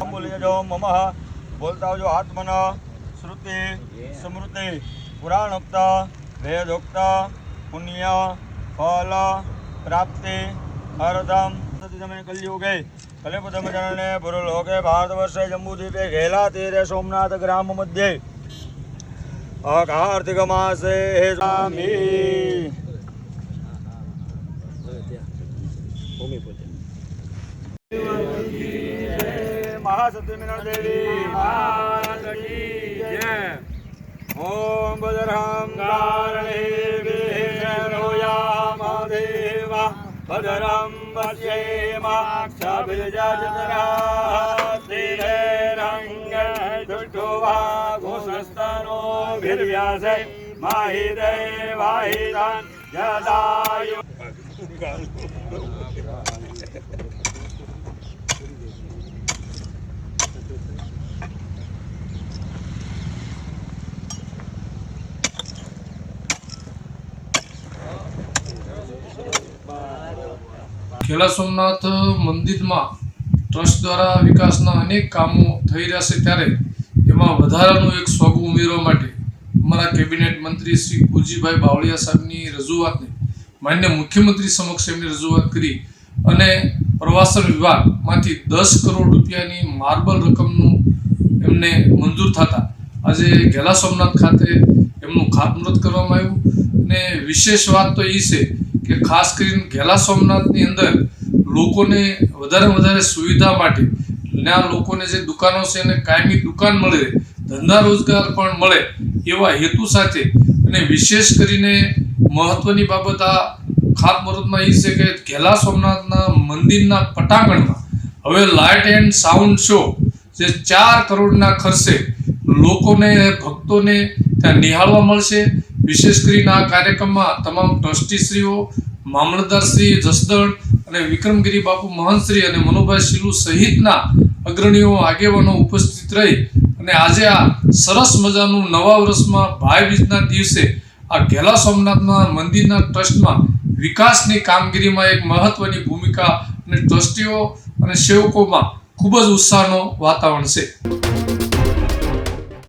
અંબુલિયજો મમ બોલતા આવજો આત્મન શ્રુતિ સ્મૃતિ પુરાણોક્ત વેદોક્ત પુણ્ય ફલ પ્રાપ્તિ અર્ધમ તમે કલયુગે કલિપુતમજનને ભૂરલોકે ભારતવર્ષે જંબુદ્વીપે ઘેલા તીરે સોમનાથ ગ્રામ મધ્યે અકાર્તિક માસે સ્વામી મહાસતી મિનળ દેવી મહારાજ કી જય ઓમ ભદ્રહમ કારણે વિહેરોયામ દેવા ભદ્રમ પશ્યેમાક્ષાભિજજતરા તિરે રંગ દુષ્ટુવા ઘોષસ્તનો ભીર્વ્યાસે માહિ દેવાહિરાન જદાયુ ખેલા સોમનાથ મંદિરમાં ટ્રસ્ટ દ્વારા વિકાસના અનેક કામો થઈ રહ્યા છે ત્યારે એમાં વધારાનું એક સ્વગ ઉમેરવા માટે અમારા કેબિનેટ મંત્રી શ્રી કુલજીભાઈ બાવળિયા સાહેબની રજૂઆતને માન્ય મુખ્યમંત્રી સમક્ષ એમની રજૂઆત કરી અને પ્રવાસન વિભાગમાંથી દસ કરોડ રૂપિયાની માર્બલ રકમનું એમને મંજૂર થતાં આજે ઘેલા સોમનાથ ખાતે એમનું ખાતમુહૂર્ત કરવામાં આવ્યું. અને વિશેષ વાત તો એ છે કે ખાસ કરીને ઘેલા સોમનાથની અંદર લોકોને વધારે વધારે સુવિધા માટે ત્યાં લોકોને જે દુકાનો છે એને કાયમી દુકાન મળે, ધંધા રોજગાર પણ મળે એવા હેતુ સાથે અને વિશેષ કરીને મહત્વની બાબત આ ખાતમુહૂર્તમાં એ છે કે ઘેલા સોમનાથના મંદિરના પટાંગણમાં હવે લાઇટ એન્ડ સાઉન્ડ શો જે ચાર કરોડના ખર્ચે લોકોને, ભક્તોને ત્યાં નિહાળવા મળશે. વિશેષ કરીને આ કાર્યક્રમમાં તમામ ટ્રસ્ટીશ્રીઓ મામલતદારશ્રી જસદણ અને વિક્રમગીરી બાપુ મહંતશ્રી અને મનોભાઈ શિલુ સહિતના અગ્રણીઓ, આગેવાનો ઉપસ્થિત રહી અને આજે આ સરસ મજાનું નવા વર્ષમાં ભાઈ બીજના દિવસે આ ઘેલા સોમનાથના મંદિરના ટ્રસ્ટમાં વિકાસની કામગીરીમાં એક મહત્વની ભૂમિકા અને ટ્રસ્ટીઓ અને સેવકોમાં ખૂબ જ ઉત્સાહનો વાતાવરણ છે.